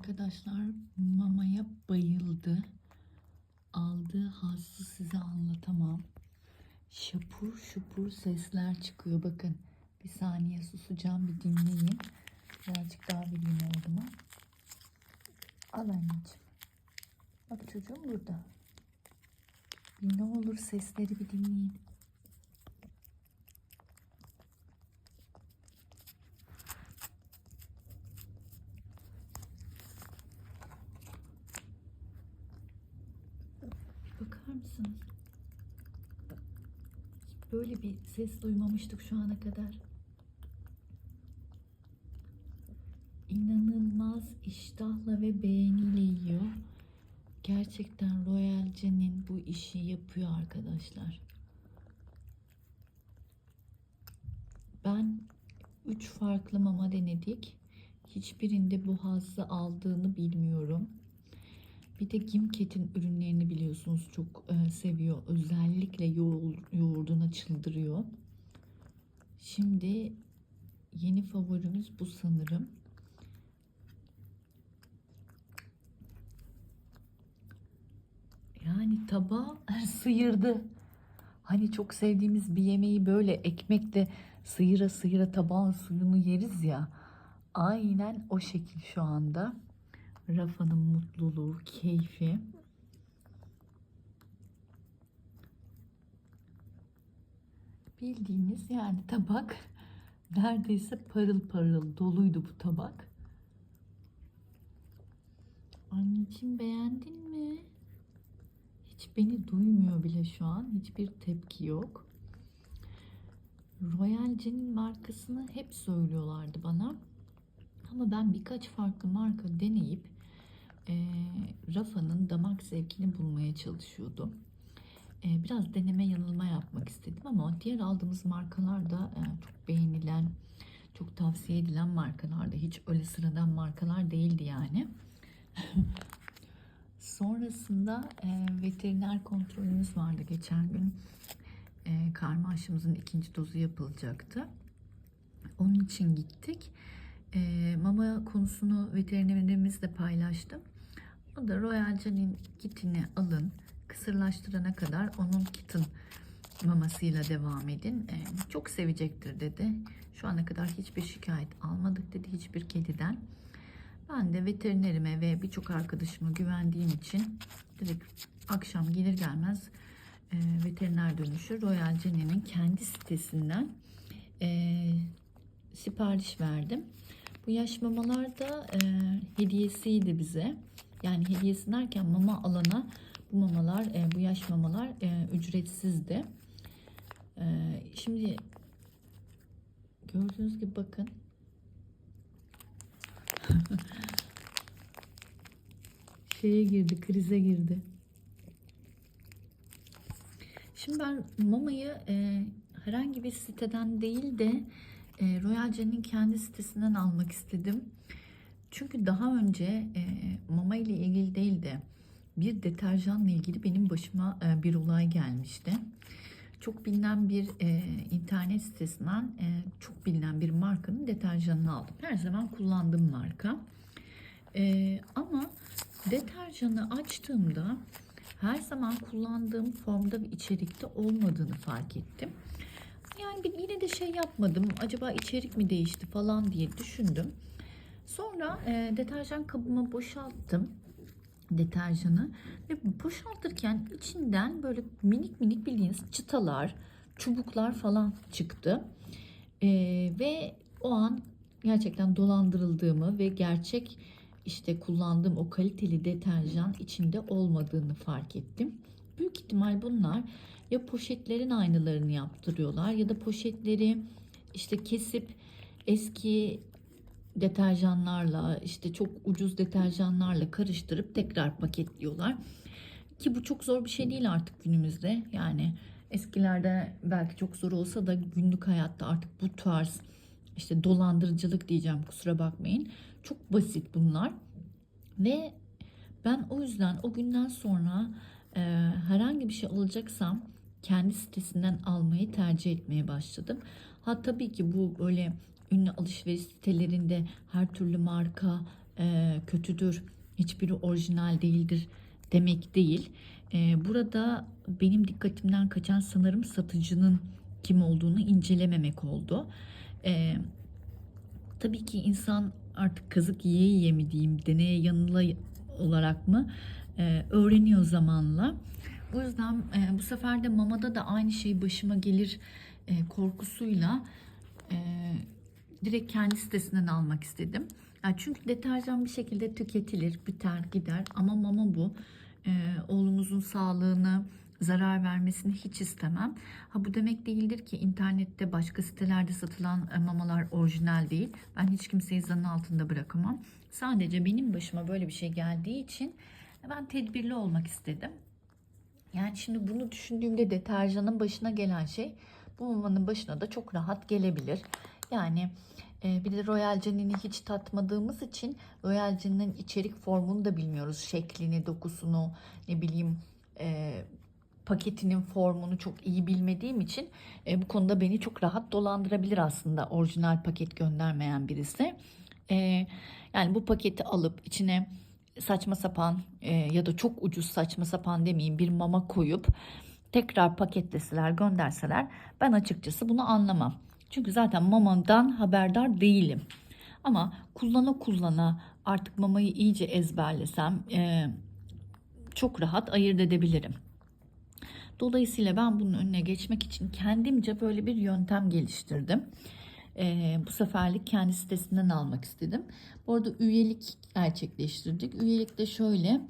Arkadaşlar mamaya bayıldı. Aldığı hazzı size anlatamam. Şapur şupur sesler çıkıyor. Bakın bir saniye susacağım bir dinleyin. Birazcık daha bileyim oldu mu? Al anneciğim. Bak çocuğum burada. Bir ne olur sesleri bir dinleyin. Bakar mısınız? Böyle bir ses duymamıştık şu ana kadar. İnanılmaz iştahla ve beğeniyle yiyor. Gerçekten Royal Jen'in bu işi yapıyor arkadaşlar. Ben üç farklı mama denedik. Hiçbirinde bu hazzı aldığını bilmiyorum. Bir de Gimket'in ürünlerini biliyorsunuz çok e, seviyor. Özellikle yoğur, yoğurduna çıldırıyor. Şimdi yeni favorimiz bu sanırım. Yani tabağı sıyırdı. Hani çok sevdiğimiz bir yemeği böyle ekmekle sıyıra sıyıra tabağın suyunu yeriz ya. Aynen o şekil şu anda. Rafa'nın mutluluğu, keyfi. Bildiğiniz yani tabak neredeyse parıl parıl doluydu bu tabak. Anneciğim beğendin mi? Hiç beni duymuyor bile şu an. Hiçbir tepki yok. Royal Jen'in markasını hep söylüyorlardı bana. Ama ben birkaç farklı marka deneyip Rafa'nın damak zevkini bulmaya çalışıyordum. E, biraz deneme yanılma yapmak istedim ama diğer aldığımız markalar da e, çok beğenilen, çok tavsiye edilen markalardı. Hiç öyle sıradan markalar değildi yani. Sonrasında e, veteriner kontrolümüz vardı geçen gün. E, karma aşımızın ikinci dozu yapılacaktı. Onun için gittik. Mama konusunu veterinerimizle paylaştım. O da Royal Canin kitini alın. Kısırlaştırana kadar onun kitin mamasıyla devam edin. E, çok sevecektir dedi. Şu ana kadar hiçbir şikayet almadık dedi hiçbir kediden. Ben de veterinerime ve birçok arkadaşıma güvendiğim için direkt akşam gelir gelmez e, veteriner dönüşü Royal Canin'in kendi sitesinden e, sipariş verdim. Bu yaş mamalar da e, hediyesiydi bize. Yani hediyesi derken mama alana bu mamalar, e, bu yaş mamalar e, ücretsizdi. E, şimdi gördüğünüz gibi bakın. Şeye girdi, krize girdi. Şimdi ben mamayı e, herhangi bir siteden değil de e, Royal Jen'in kendi sitesinden almak istedim. Çünkü daha önce e, mama ile ilgili değil de bir deterjanla ilgili benim başıma e, bir olay gelmişti. Çok bilinen bir e, internet sitesinden e, çok bilinen bir markanın deterjanını aldım. Her zaman kullandığım marka. E, ama deterjanı açtığımda her zaman kullandığım formda ve içerikte olmadığını fark ettim. Yani yine de şey yapmadım. Acaba içerik mi değişti falan diye düşündüm. Sonra e, deterjan kabıma boşalttım deterjanı ve boşaltırken içinden böyle minik minik bildiğiniz çıtalar, çubuklar falan çıktı. E, ve o an gerçekten dolandırıldığımı ve gerçek işte kullandığım o kaliteli deterjan içinde olmadığını fark ettim. Büyük ihtimal bunlar ya poşetlerin aynılarını yaptırıyorlar ya da poşetleri işte kesip eski deterjanlarla işte çok ucuz deterjanlarla karıştırıp tekrar paketliyorlar. Ki bu çok zor bir şey değil artık günümüzde. Yani eskilerde belki çok zor olsa da günlük hayatta artık bu tarz işte dolandırıcılık diyeceğim kusura bakmayın. Çok basit bunlar. Ve ben o yüzden o günden sonra e, herhangi bir şey alacaksam kendi sitesinden almayı tercih etmeye başladım. Ha tabii ki bu böyle ünlü alışveriş sitelerinde her türlü marka e, kötüdür, hiçbiri orijinal değildir demek değil. E, burada benim dikkatimden kaçan sanırım satıcının kim olduğunu incelememek oldu. E, tabii ki insan artık kazık yiye yiye mi diyeyim, deneye yanıla olarak mı e, öğreniyor zamanla. Bu yüzden e, bu sefer de mamada da aynı şey başıma gelir e, korkusuyla e, direkt kendi sitesinden almak istedim. Yani çünkü deterjan bir şekilde tüketilir, biter, gider ama mama bu. E, oğlumuzun sağlığını zarar vermesini hiç istemem. Ha bu demek değildir ki internette başka sitelerde satılan e, mamalar orijinal değil. Ben hiç kimseyi zanın altında bırakamam. Sadece benim başıma böyle bir şey geldiği için ben tedbirli olmak istedim. Yani şimdi bunu düşündüğümde deterjanın başına gelen şey bu mamanın başına da çok rahat gelebilir. Yani e, bir de Royal Canin'i hiç tatmadığımız için Royal Canin'in içerik formunu da bilmiyoruz. Şeklini, dokusunu, ne bileyim e, paketinin formunu çok iyi bilmediğim için e, bu konuda beni çok rahat dolandırabilir aslında orijinal paket göndermeyen birisi. E, yani bu paketi alıp içine saçma sapan e, ya da çok ucuz saçma sapan demeyeyim bir mama koyup tekrar paketleseler gönderseler ben açıkçası bunu anlamam. Çünkü zaten mamadan haberdar değilim. Ama kullana kullana artık mamayı iyice ezberlesem e, çok rahat ayırt edebilirim. Dolayısıyla ben bunun önüne geçmek için kendimce böyle bir yöntem geliştirdim. Ee, bu seferlik kendi sitesinden almak istedim. Bu arada üyelik gerçekleştirdik. Üyelik de şöyle.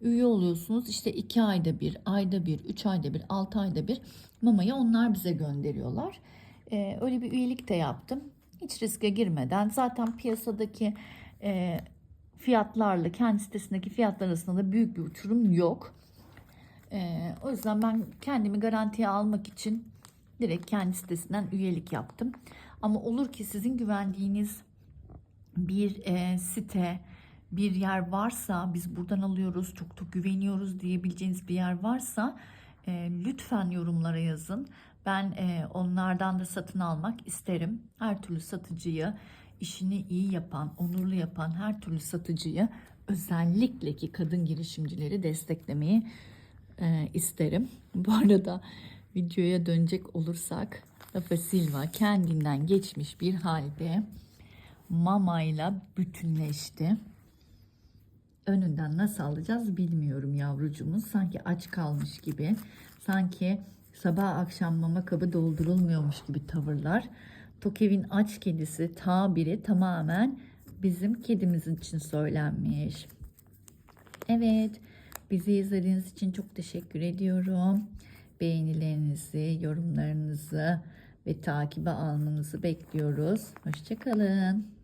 Üye oluyorsunuz işte 2 ayda bir, ayda bir, 3 ayda bir, 6 ayda bir mamayı onlar bize gönderiyorlar. Ee, öyle bir üyelik de yaptım. Hiç riske girmeden zaten piyasadaki e, fiyatlarla kendi sitesindeki fiyatlar arasında da büyük bir uçurum yok. Ee, o yüzden ben kendimi garantiye almak için direkt kendi sitesinden üyelik yaptım. Ama olur ki sizin güvendiğiniz bir e, site, bir yer varsa biz buradan alıyoruz, çok da güveniyoruz diyebileceğiniz bir yer varsa e, lütfen yorumlara yazın. Ben e, onlardan da satın almak isterim. Her türlü satıcıyı, işini iyi yapan, onurlu yapan her türlü satıcıyı özellikle ki kadın girişimcileri desteklemeyi e, isterim. Bu arada videoya dönecek olursak Rafa Silva kendinden geçmiş bir halde mamayla bütünleşti. Önünden nasıl alacağız bilmiyorum yavrucumuz. Sanki aç kalmış gibi. Sanki sabah akşam mama kabı doldurulmuyormuş gibi tavırlar. Tokev'in aç kedisi tabiri tamamen bizim kedimizin için söylenmiş. Evet. Bizi izlediğiniz için çok teşekkür ediyorum. Beğenilerinizi, yorumlarınızı ve takibe almanızı bekliyoruz. Hoşçakalın.